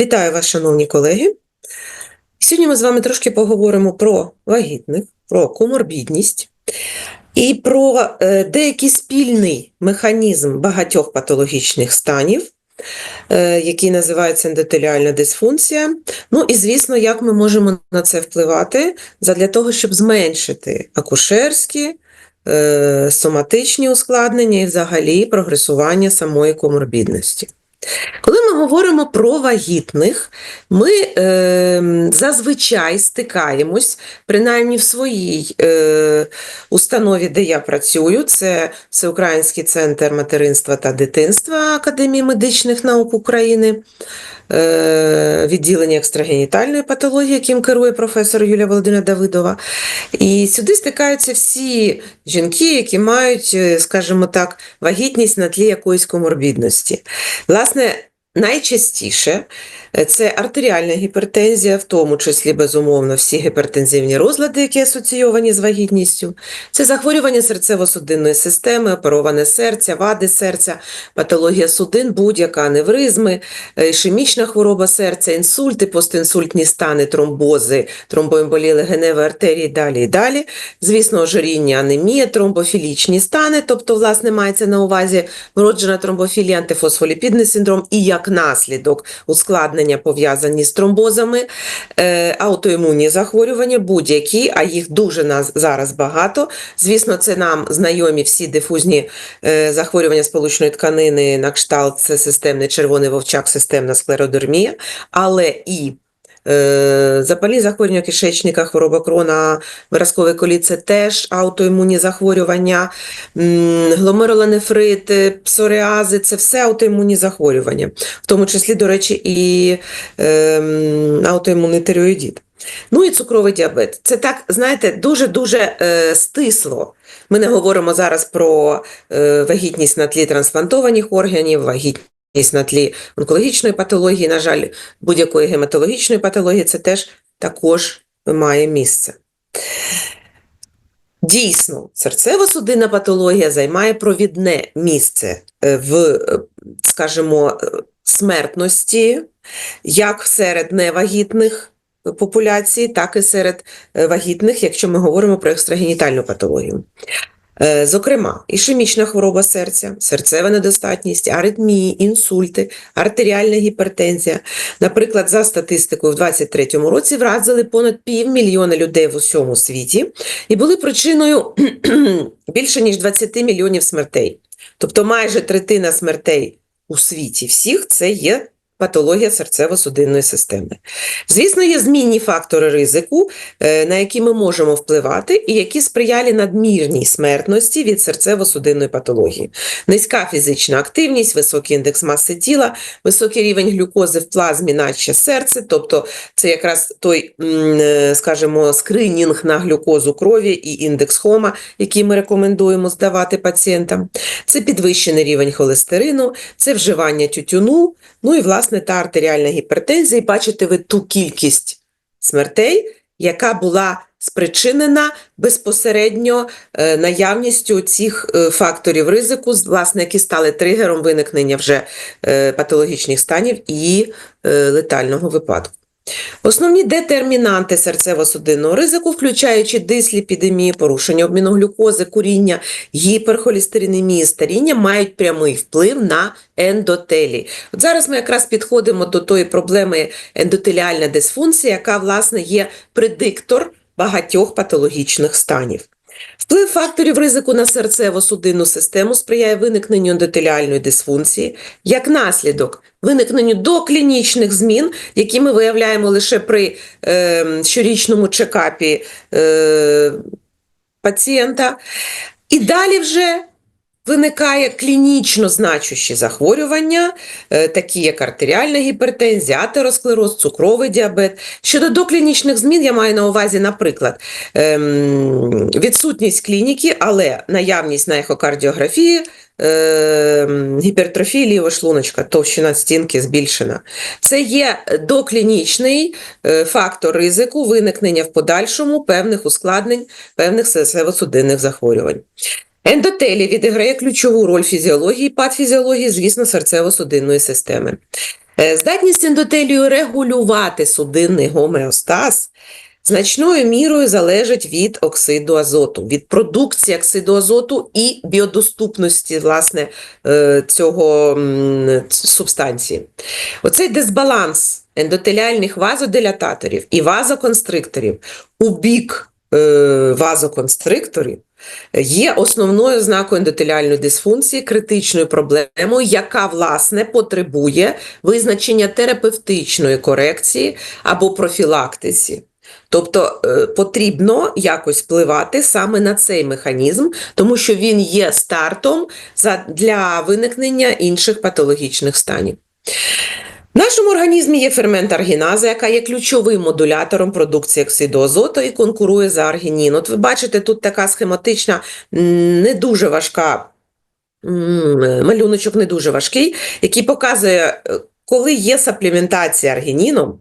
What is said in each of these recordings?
Вітаю вас, шановні колеги. Сьогодні ми з вами трошки поговоримо про вагітних, про коморбідність і про е, деякий спільний механізм багатьох патологічних станів, е, який називається ендотеліальна дисфункція. Ну і, звісно, як ми можемо на це впливати для того, щоб зменшити акушерські, е, соматичні ускладнення і взагалі прогресування самої коморбідності. Коли ми говоримо про вагітних, ми е, зазвичай стикаємось, принаймні в своїй е, установі, де я працюю, це Всеукраїнський центр материнства та дитинства Академії медичних наук України, е, відділення екстрагенітальної патології, яким керує професор Юлія Володимира Давидова. І сюди стикаються всі жінки, які мають, е, скажімо так, вагітність на тлі якоїсь коморбідності. Власне, найчастіше е, це артеріальна гіпертензія, в тому числі, безумовно, всі гіпертензивні розлади, які асоційовані з вагітністю, це захворювання серцево-судинної системи, опероване серця, вади серця, патологія судин, будь-яка аневризми, е, ішемічна хвороба серця, інсульти, постінсультні стани, тромбози, тромбоемболії легеневої артерії, далі і далі. Звісно, ожиріння, анемія, тромбофілічні стани, тобто, власне, мається на увазі вроджена тромбофілія, антифосфоліпідний синдром і як наслідок ускладнення пов'язані з тромбозами, е, аутоімунні захворювання, будь-які, а їх дуже зараз багато. Звісно, це нам знайомі всі дифузні е, захворювання сполучної тканини, на кшталт це системний червоний вовчак, системна склеродермія, але і Е, Запальні захворювання кишечника, хвороба крона, виразковий коліт – це теж аутоімунні захворювання, м, гломерулонефрит, псоріази – це все аутоімунні захворювання, в тому числі, до речі, і е, аутоімунний тиреоїдит. Ну і цукровий діабет. Це так, знаєте, дуже-дуже е, стисло. Ми не говоримо зараз про е, вагітність на тлі трансплантованих органів, вагітність на тлі онкологічної патології, на жаль, будь-якої гематологічної патології, це теж також має місце. Дійсно, серцево-судинна патологія займає провідне місце е, в, е, скажімо, е, смертності, як серед невагітних популяцій, так і серед вагітних, якщо ми говоримо про екстрагенітальну патологію. Е, зокрема, ішемічна хвороба серця, серцева недостатність, аритмії, інсульти, артеріальна гіпертензія. Наприклад, за статистикою в 2023 році вразили понад півмільйона людей в усьому світі і були причиною більше ніж 20 мільйонів смертей. Тобто майже третина смертей у світі всіх це є патологія серцево-судинної системи. Звісно, є змінні фактори ризику, е, на які ми можемо впливати, і які сприяли надмірній смертності від серцево-судинної патології. Низька фізична активність, високий індекс маси тіла, високий рівень глюкози в плазмі, наче серце, тобто це якраз той, е, скажімо, скринінг на глюкозу крові і індекс хома, який ми рекомендуємо здавати пацієнтам. Це підвищений рівень холестерину, це вживання тютюну, ну і власне та артеріальна гіпертензія, і бачите ви ту кількість смертей, яка була спричинена безпосередньо е, наявністю цих е, факторів ризику, власне, які стали тригером виникнення вже е, патологічних станів і летального випадку. Основні детермінанти серцево-судинного ризику, включаючи дисліпідемію, порушення обміну глюкози, куріння, гіперхолістеринемії, старіння, мають прямий вплив на ендотелій. От зараз ми якраз підходимо до тої проблеми ендотеліальна дисфункція, яка, власне, є предиктор багатьох патологічних станів. Вплив факторів ризику на серцево-судинну систему сприяє виникненню ендотеліальної дисфункції, як наслідок виникненню доклінічних змін, які ми виявляємо лише при е, щорічному чекапі е, пацієнта. І далі вже Виникає клінічно значущі захворювання, е, такі як артеріальна гіпертензія, атеросклероз, цукровий діабет. Щодо доклінічних змін, я маю на увазі, наприклад, ем, відсутність клініки, але наявність на ехокардіографії, гіпертрофії лівого шлуночка, товщина стінки збільшена. Це є доклінічний е, фактор ризику виникнення в подальшому певних ускладнень, певних серцево-судинних захворювань. Ендотелій відіграє ключову роль фізіології, патфізіології, звісно, серцево-судинної системи. Е, Здатність ендотелію регулювати судинний гомеостаз значною мірою залежить від оксиду азоту, від продукції оксиду азоту і біодоступності власне, е, цього субстанції. Оцей дисбаланс ендотеліальних вазодилататорів і вазоконстрикторів у бік е, вазоконстрикторів є основною ознакою ендотеліальної дисфункції, критичною проблемою, яка власне потребує визначення терапевтичної корекції або профілактиці. Тобто е, потрібно якось впливати саме на цей механізм, тому що він є стартом для виникнення інших патологічних станів. В нашому організмі є фермент аргіназа, яка є ключовим модулятором продукції оксиду азоту і конкурує за аргінін. От ви бачите, тут така схематична, не дуже важка малюночок, не дуже важкий, який показує, е, коли є сапліментація аргініном,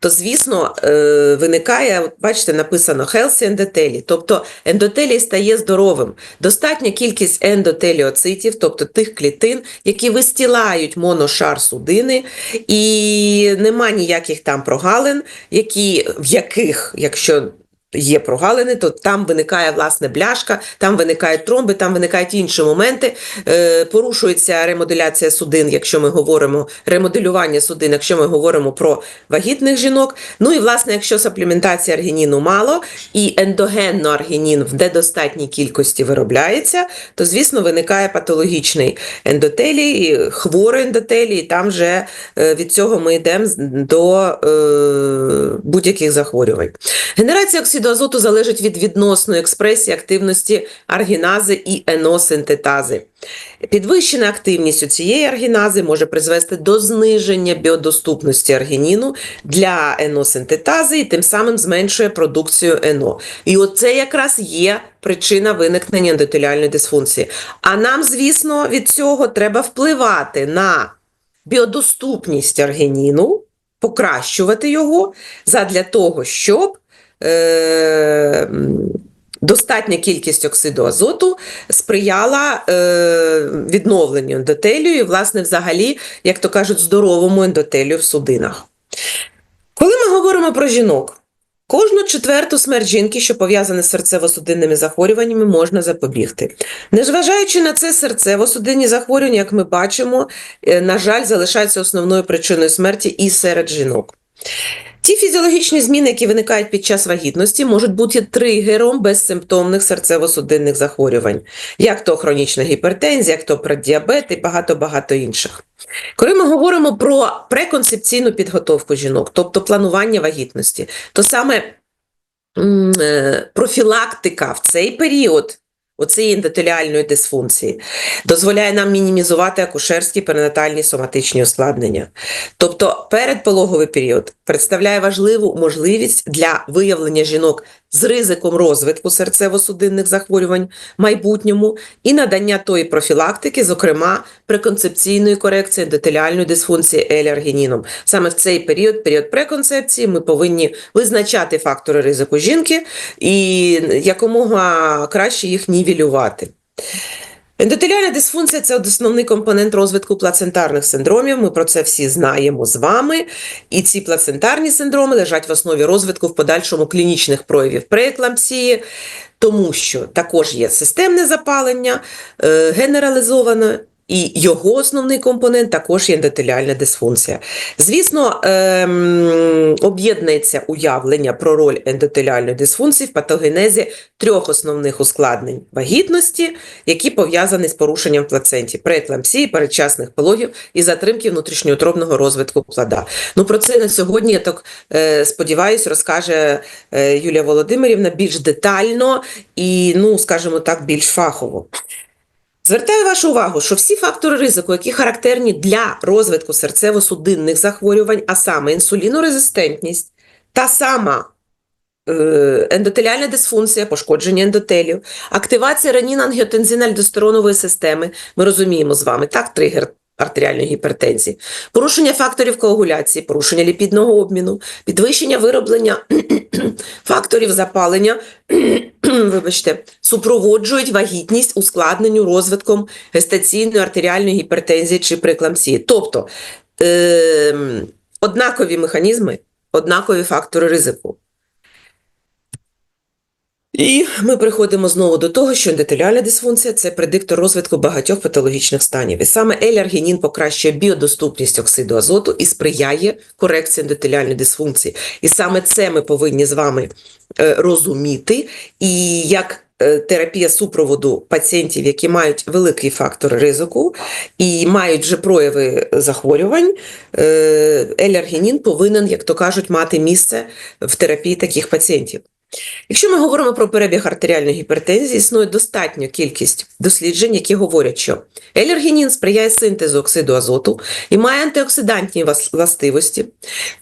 то, звісно, е, виникає, бачите, написано healthy ендотелі, тобто ендотелій стає здоровим. Достатня кількість ендотеліоцитів, тобто тих клітин, які вистілають моношар судини, і нема ніяких там прогалин, які, в яких, якщо є прогалини, то там виникає власне бляшка, там виникають тромби, там виникають інші моменти. Е, порушується ремоделяція судин, якщо ми говоримо ремоделювання судин, якщо ми говоримо про вагітних жінок. Ну і власне, якщо сапліментація аргініну мало і ендогенно аргінін в недостатній кількості виробляється, то звісно виникає патологічний ендотелій, хворий ендотелій, і там вже е, від цього ми йдемо до е, будь-яких захворювань. Генерація оксиду азоту залежить від відносної експресії активності аргінази і еносинтетази. Підвищена активність у цієї аргінази може призвести до зниження біодоступності аргініну для еносинтетази і тим самим зменшує продукцію ено. І оце якраз є причина виникнення ендотеліальної дисфункції. А нам, звісно, від цього треба впливати на біодоступність аргініну, покращувати його задля того, щоб е, достатня кількість оксиду азоту сприяла е, відновленню ендотелію і, власне, взагалі, як то кажуть, здоровому ендотелію в судинах. Коли ми говоримо про жінок, кожну четверту смерть жінки, що пов'язана з серцево-судинними захворюваннями, можна запобігти. Незважаючи на це, серцево-судинні захворювання, як ми бачимо, е, на жаль, залишаються основною причиною смерті і серед жінок. Ті фізіологічні зміни, які виникають під час вагітності, можуть бути тригером безсимптомних серцево-судинних захворювань, як то хронічна гіпертензія, як то преддіабет і багато-багато інших. Коли ми говоримо про преконцепційну підготовку жінок, тобто планування вагітності, то саме е, профілактика в цей період оцієї ендотеліальної дисфункції дозволяє нам мінімізувати акушерські перинатальні соматичні ускладнення. Тобто передпологовий період представляє важливу можливість для виявлення жінок з ризиком розвитку серцево-судинних захворювань в майбутньому і надання тої профілактики, зокрема преконцепційної корекції ендотеліальної дисфункції еліаргініном. Саме в цей період, період преконцепції, ми повинні визначати фактори ризику жінки і якомога краще їх нівелювати. Ендотеліальна дисфункція це основний компонент розвитку плацентарних синдромів. Ми про це всі знаємо з вами. І ці плацентарні синдроми лежать в основі розвитку в подальшому клінічних проявів прееклампсії, тому що також є системне запалення, е, генералізоване. І його основний компонент також є ендотеліальна дисфункція. Звісно, ем, об'єднується уявлення про роль ендотеліальної дисфункції в патогенезі трьох основних ускладнень вагітності, які пов'язані з порушенням в плаценті, прееклампсії, передчасних пологів і затримки внутрішньоутробного розвитку плода. Ну про це на сьогодні я так е, сподіваюся, розкаже е, Юлія Володимирівна більш детально і, ну скажімо так, більш фахово. Звертаю вашу увагу, що всі фактори ризику, які характерні для розвитку серцево-судинних захворювань, а саме інсулінорезистентність, та сама е, ендотеліальна дисфункція, пошкодження ендотелію, активація ренін-ангіотензин-альдостеронової системи, ми розуміємо з вами, так, тригер артеріальної гіпертензії, порушення факторів коагуляції, порушення ліпідного обміну, підвищення вироблення факторів запалення, вибачте, супроводжують вагітність ускладненню розвитком гестаційної артеріальної гіпертензії чи прикламсії. Тобто е, однакові механізми, однакові фактори ризику. І ми приходимо знову до того, що ендотеліальна дисфункція це предиктор розвитку багатьох патологічних станів. І саме L-аргінін покращує біодоступність оксиду азоту і сприяє корекції ендотеліальної дисфункції. І саме це ми повинні з вами е, розуміти. І як е, терапія супроводу пацієнтів, які мають великий фактор ризику і мають вже прояви захворювань, е, L-аргінін повинен, як то кажуть, мати місце в терапії таких пацієнтів. Якщо ми говоримо про перебіг артеріальної гіпертензії, існує достатня кількість досліджень, які говорять, що елергінін сприяє синтезу оксиду азоту і має антиоксидантні властивості,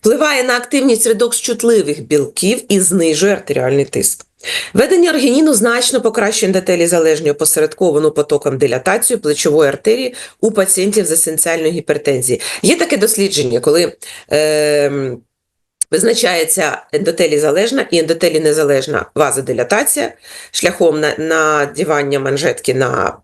впливає на активність редокс-чутливих білків і знижує артеріальний тиск. Введення аргініну значно покращує ендотелі залежні опосередковану потоком дилатацію плечової артерії у пацієнтів з есенціальною гіпертензією. Є таке дослідження, коли е, Визначається ендотелі залежна і ендотелі незалежна вазодилатація шляхом на- надівання манжетки на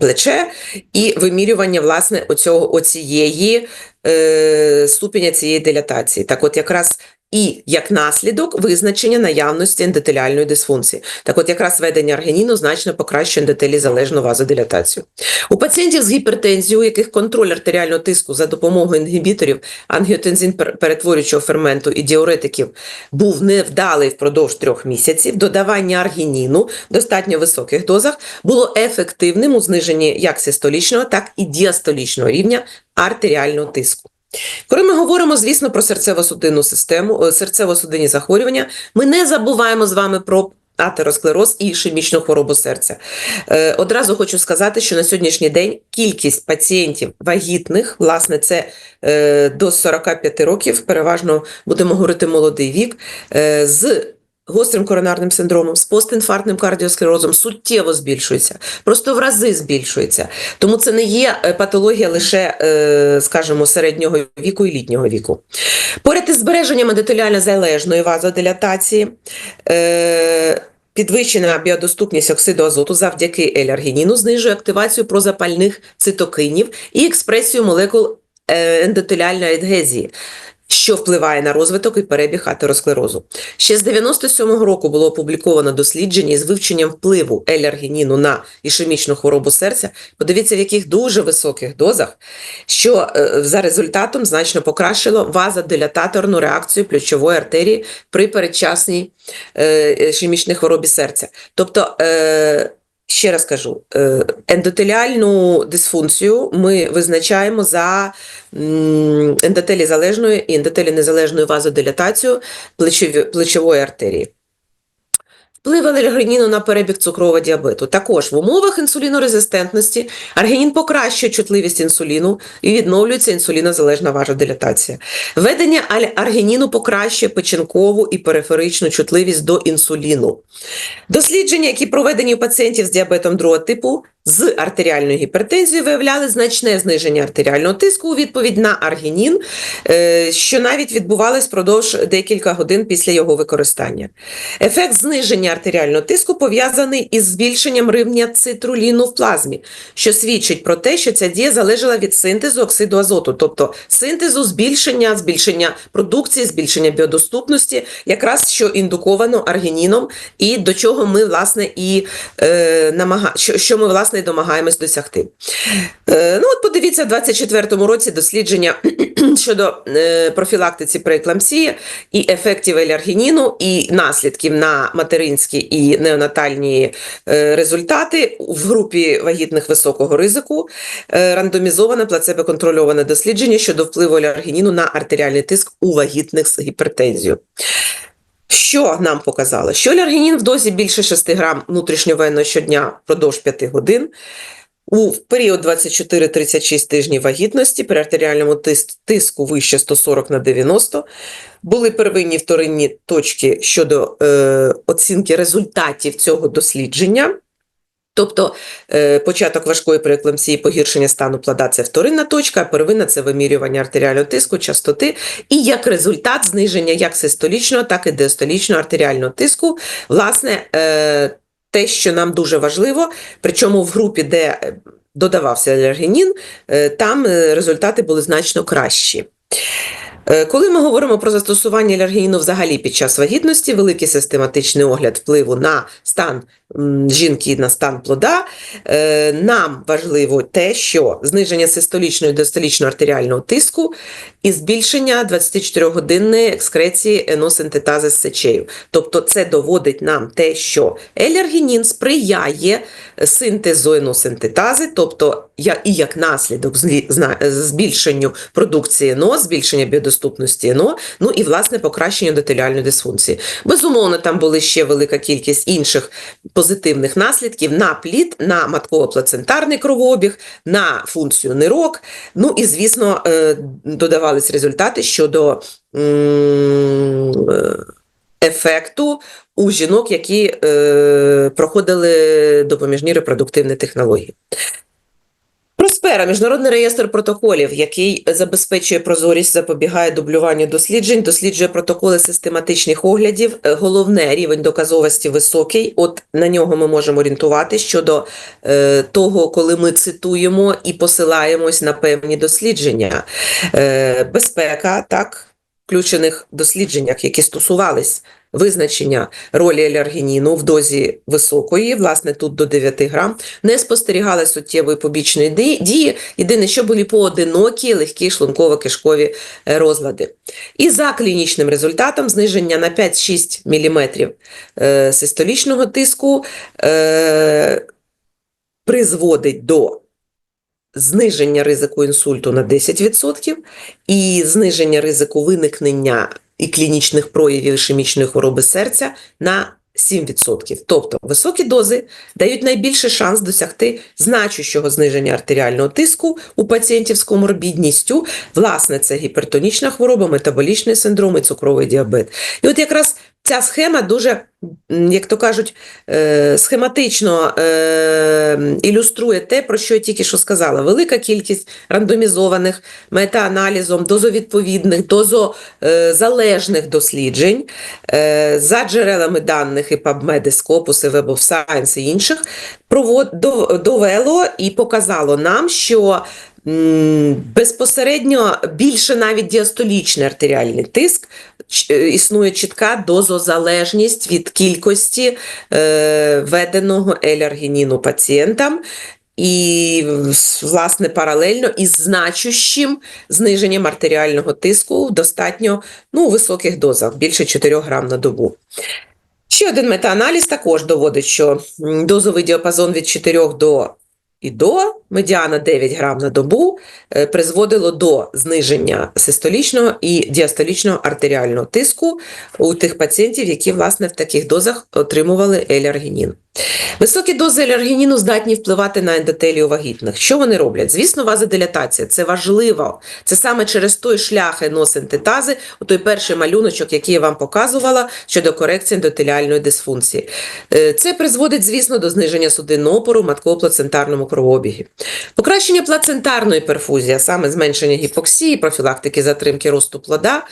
плече і вимірювання власне оцього, оцієї е, ступеня цієї дилатації. Так от якраз і як наслідок визначення наявності ендотеліальної дисфункції. Так от якраз введення аргініну значно покращує ендотелі залежну вазодилатацію. У пацієнтів з гіпертензією, у яких контроль артеріального тиску за допомогою інгібіторів ангіотензин перетворюючого ферменту і діуретиків був невдалий впродовж трьох місяців, додавання аргініну в достатньо високих дозах було ефективним у зниженні як систолічного, так і діастолічного рівня артеріального тиску. Коли ми говоримо, звісно, про серцево-судинну систему, е, серцево-судинні захворювання, ми не забуваємо з вами про атеросклероз і ішемічну хворобу серця. Е, Одразу хочу сказати, що на сьогоднішній день кількість пацієнтів вагітних, власне, це е, до 45 років, переважно будемо говорити молодий вік, е, з гострим коронарним синдромом, з постінфарктним кардіосклерозом суттєво збільшується, просто в рази збільшується. Тому це не є е, патологія лише, е, скажімо, середнього віку і літнього віку. Поряд із збереженням ендотеліально залежної вазодилатації, е, підвищена біодоступність оксиду азоту завдяки еляргініну знижує активацію прозапальних цитокинів і експресію молекул ендотеліальної адгезії, що впливає на розвиток і перебіг атеросклерозу. Ще з 97-го року було опубліковано дослідження із вивченням впливу еляргініну на ішемічну хворобу серця. Подивіться, в яких дуже високих дозах, що е, за результатом значно покращило вазодилататорну реакцію плечової артерії при передчасній е, ішемічній хворобі серця. Тобто, е, ще раз кажу, е, ендотеліальну дисфункцію ми визначаємо за м, ендотелі залежною і ендотелі незалежною вазодилатацією плечової артерії. Вплив алергеніну на перебіг цукрового діабету. Також в умовах інсулінорезистентності аргінін покращує чутливість інсуліну і відновлюється інсулінозалежна вазодилатація. Введення аргініну покращує печінкову і периферичну чутливість до інсуліну. Дослідження, які проведені у пацієнтів з діабетом другого типу з артеріальною гіпертензією, виявляли значне зниження артеріального тиску у відповідь на аргінін, е, що навіть відбувалось впродовж декілька годин після його використання. Ефект зниження артеріального тиску пов'язаний із збільшенням рівня цитруліну в плазмі, що свідчить про те, що ця дія залежала від синтезу оксиду азоту, тобто синтезу збільшення, збільшення продукції, збільшення біодоступності, якраз що індуковано аргініном, і до чого ми власне і е, намага... що, що ми власне і домагаємось досягти. Е, ну от подивіться, в 24-му році дослідження щодо е, профілактиці прееклампсії і ефектів еляргініну, і наслідків на материнські і неонатальні е, результати в групі вагітних високого ризику е, рандомізоване плацебо-контрольоване дослідження щодо впливу еляргініну на артеріальний тиск у вагітних з гіпертензією. Що нам показало? Що ляргінін в дозі більше 6 грам внутрішньовенно щодня впродовж 5 годин у період 24-36 тижнів вагітності при артеріальному тис- тиску вище 140 на 90 були первинні вторинні точки щодо е, оцінки результатів цього дослідження. Тобто е, початок важкої перекламсії, погіршення стану плода – це вторинна точка, а первинна – це вимірювання артеріального тиску, частоти, і як результат зниження як систолічного, так і диастолічного артеріального тиску. Власне, е, те, що нам дуже важливо, причому в групі, де е, додавався алергенін, е, там е, результати були значно кращі. Коли ми говоримо про застосування алергеніну взагалі під час вагітності, великий систематичний огляд впливу на стан жінки, на стан плода, е, нам важливо те, що зниження систолічного і диастолічного артеріального тиску і збільшення 24-годинної екскреції еносинтетази з сечею. Тобто це доводить нам те, що елергінін сприяє синтезу еносинтетази, тобто і як наслідок збільшенню продукції ЕНО, збільшення біодоступності ЕНО, ну і власне покращення ендотеліальної дисфункції. Безумовно, там були ще велика кількість інших позитивних наслідків на плід, на матково-плацентарний кровообіг, на функцію нирок. Ну і звісно, е, додавались результати щодо е, ефекту у жінок, які е, проходили допоміжні репродуктивні технології. Проспера міжнародний реєстр протоколів, який забезпечує прозорість, запобігає дублюванню досліджень, досліджує протоколи систематичних оглядів. Е, Головне рівень доказовості високий. От на нього ми можемо орієнтувати щодо е, того, коли ми цитуємо і посилаємось на певні дослідження. Е, безпека, так, включених дослідженнях, які стосувались визначення ролі алергеніну в дозі високої, власне, тут до 9 грам, не спостерігали суттєвої побічної дії. Єдине, що були поодинокі легкі шлунково-кишкові е, розлади. І за клінічним результатом зниження на 5-6 мм е, систолічного тиску е, призводить до зниження ризику інсульту на 10% і зниження ризику виникнення і клінічних проявів ішемічної хвороби серця на 7%. Тобто високі дози дають найбільший шанс досягти значущого зниження артеріального тиску у пацієнтів з коморбідністю. Власне, це гіпертонічна хвороба, метаболічний синдром і цукровий діабет. І от якраз ця схема дуже, як то кажуть, е, схематично е, ілюструє те, про що я тільки що сказала. Велика кількість рандомізованих метааналізом, дозовідповідних, дозозалежних досліджень е, за джерелами даних і PubMed, і Scopus, Web of Science і інших довело і показало нам, що безпосередньо більше навіть діастолічний артеріальний тиск е, існує чітка дозозалежність від кількості е, введеного елергініну пацієнтам. І, власне, паралельно із значущим зниженням артеріального тиску в достатньо ну, високих дозах, більше 4 грам на добу. Ще один метааналіз також доводить, що дозовий діапазон від 4 до і до медіана 9 грам на добу е, призводило до зниження систолічного і діастолічного артеріального тиску у тих пацієнтів, які власне в таких дозах отримували елергінін. Високі дози елергініну здатні впливати на ендотелію вагітних. Що вони роблять? Звісно, вазодилатація. Це важливо. Це саме через той шлях еносинтетази, той перший малюночок, який я вам показувала щодо корекції ендотеліальної дисфункції. Е, Це призводить, звісно, до зниження судинного опору в матково-плацентарному кровообігі. Покращення плацентарної перфузії, а саме зменшення гіпоксії, профілактики затримки росту плода,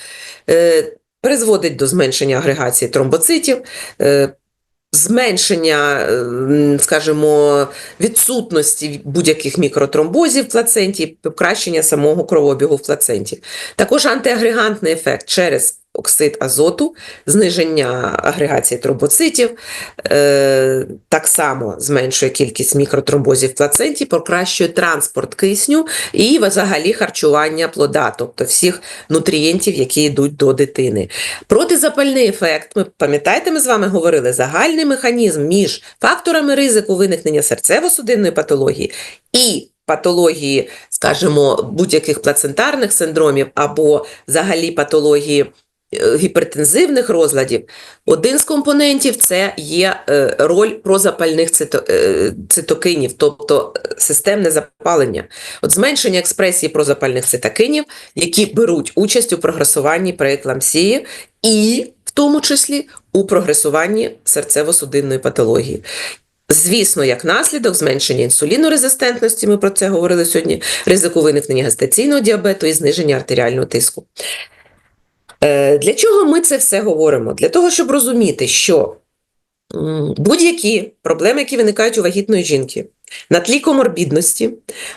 е, призводить до зменшення агрегації тромбоцитів, е, зменшення, е, скажімо, відсутності будь-яких мікротромбозів в плаценті, покращення самого кровообігу в плаценті. Також антиагрегантний ефект через оксид азоту, зниження агрегації тромбоцитів, е, так само зменшує кількість мікротромбозів в плаценті, покращує транспорт кисню і взагалі харчування плода, тобто всіх нутрієнтів, які йдуть до дитини. Протизапальний ефект, ми пам'ятаєте, ми з вами говорили, загальний механізм між факторами ризику виникнення серцево-судинної патології і патології, скажімо, будь-яких плацентарних синдромів або взагалі патології гіпертензивних розладів, один з компонентів це є е, роль прозапальних е, цитокинів, тобто е, системне запалення. От зменшення експресії прозапальних цитокинів, які беруть участь у прогресуванні прееклампсії і в тому числі у прогресуванні серцево-судинної патології. Звісно, як наслідок зменшення інсулінорезистентності, ми про це говорили сьогодні, ризику виникнення гестаційного діабету і зниження артеріального тиску. Е, Для чого ми це все говоримо? Для того, щоб розуміти, що будь-які проблеми, які виникають у вагітної жінки, на тлі коморбідності,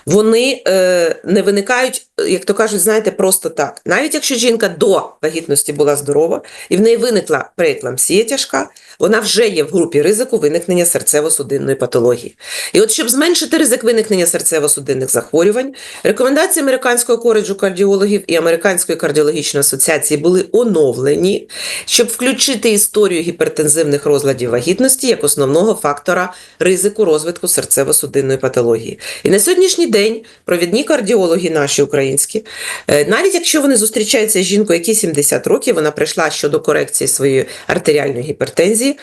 вони е, не виникають, як то кажуть, знаєте, просто так. Навіть якщо жінка до вагітності була здорова і в неї виникла прееклампсія тяжка, вона вже є в групі ризику виникнення серцево-судинної патології. І от щоб зменшити ризик виникнення серцево-судинних захворювань, рекомендації Американського коледжу кардіологів і Американської кардіологічної асоціації були оновлені, щоб включити історію гіпертензивних розладів вагітності як основного фактора ризику розвитку серцево-судинної патології. І на сьогоднішній день провідні кардіологи наші українські, е, навіть якщо вони зустрічаються з жінкою, якій 70 років, вона прийшла щодо корекції своєї артеріальної гіпертензії,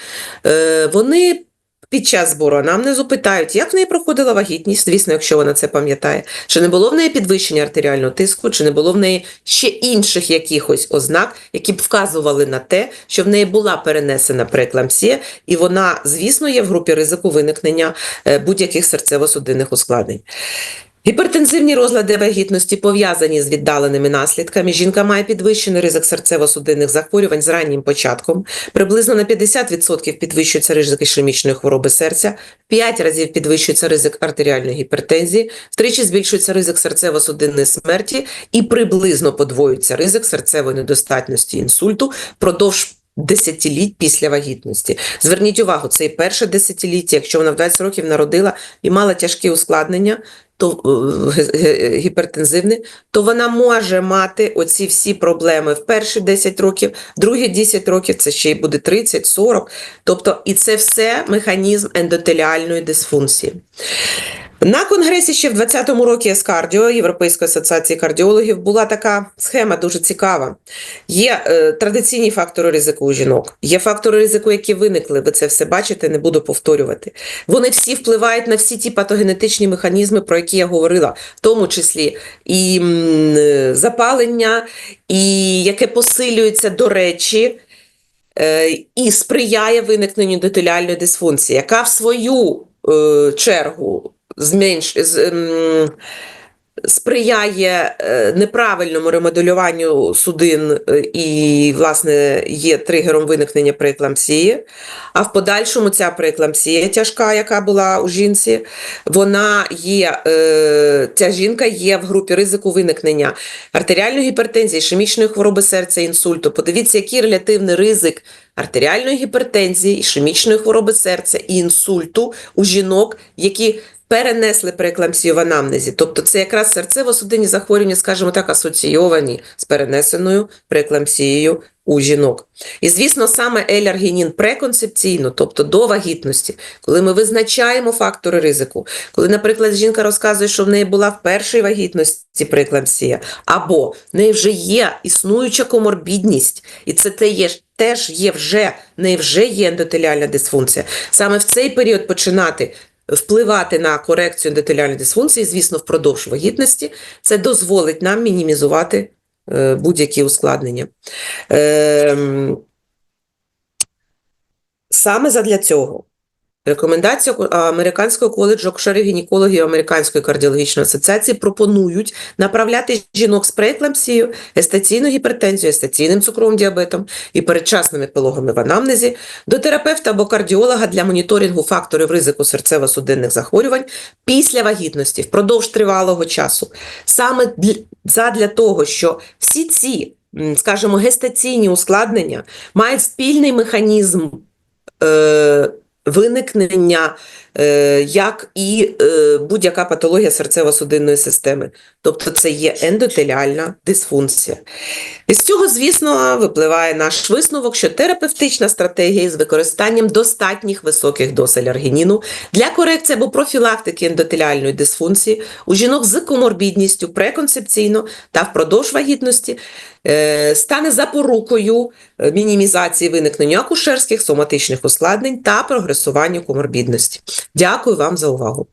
е, вони під час збору анамнезу питають, як в неї проходила вагітність, звісно, якщо вона це пам'ятає, чи не було в неї підвищення артеріального тиску, чи не було в неї ще інших якихось ознак, які б вказували на те, що в неї була перенесена прееклампсія, і вона, звісно, є в групі ризику виникнення е, будь-яких серцево-судинних ускладнень. Гіпертензивні розлади вагітності пов'язані з віддаленими наслідками. Жінка має підвищений ризик серцево-судинних захворювань з раннім початком. Приблизно на 50% підвищується ризик ішемічної хвороби серця, в 5 разів підвищується ризик артеріальної гіпертензії, втричі збільшується ризик серцево-судинної смерті і приблизно подвоюється ризик серцевої недостатності інсульту впродовж десятиліть після вагітності. Зверніть увагу, це і перше десятиліття, якщо вона в 20 років народила і мала тяжкі ускладнення, то е, гіпертензивне, то вона може мати оці всі проблеми в перші 10 років, другі 10 років, це ще й буде 30, 40. Тобто, і це все механізм ендотеліальної дисфункції. На конгресі ще в 20-му році Ескардіо Європейської асоціації кардіологів була така схема дуже цікава. Є е, традиційні фактори ризику у жінок, є фактори ризику, які виникли. Ви це все бачите, не буду повторювати. Вони всі впливають на всі ті патогенетичні механізми, про які я говорила, в тому числі і е, запалення, і яке посилюється до речі. е, І сприяє виникненню ендотеліальної дисфункції, яка в свою е, чергу зменш... з, ем, сприяє е, неправильному ремоделюванню судин е, і, власне, є тригером виникнення прееклампсії. А в подальшому ця прееклампсія тяжка, яка була у жінці, вона є, е, ця жінка є в групі ризику виникнення артеріальної гіпертензії, ішемічної хвороби серця, інсульту. Подивіться, який релятивний ризик артеріальної гіпертензії, ішемічної хвороби серця і інсульту у жінок, які перенесли прееклампсію в анамнезі. Тобто це якраз серцево-судинні захворювання, скажімо так, асоційовані з перенесеною прееклампсією у жінок. І, звісно, саме еляргінін преконцепційно, тобто до вагітності, коли ми визначаємо фактори ризику, коли, наприклад, жінка розказує, що в неї була в першій вагітності прееклампсія, або в неї вже є існуюча коморбідність, і це те є теж є вже, в неї вже є ендотеліальна дисфункція. Саме в цей період починати впливати на корекцію ендотеліальної дисфункції, звісно, впродовж вагітності, це дозволить нам мінімізувати е, будь-які ускладнення. Ем, Саме задля цього рекомендація Американського коледжу акушерів-гінекологів Американської кардіологічної асоціації пропонують направляти жінок з прееклампсією, гестаційною гіпертензією, гестаційним цукровим діабетом і передчасними пологами в анамнезі до терапевта або кардіолога для моніторингу факторів ризику серцево-судинних захворювань після вагітності впродовж тривалого часу. Саме задля того, що всі ці, скажімо, гестаційні ускладнення мають спільний механізм е, виникнення, як і е, будь-яка патологія серцево-судинної системи. Тобто це є ендотеліальна дисфункція. Із цього, звісно, випливає наш висновок, що терапевтична стратегія з використанням достатніх високих доз алергініну для корекції або профілактики ендотеліальної дисфункції у жінок з коморбідністю преконцепційно та впродовж вагітності е, стане запорукою е, мінімізації виникнення акушерських соматичних ускладнень та прогресуванню коморбідності. Дякую вам за увагу.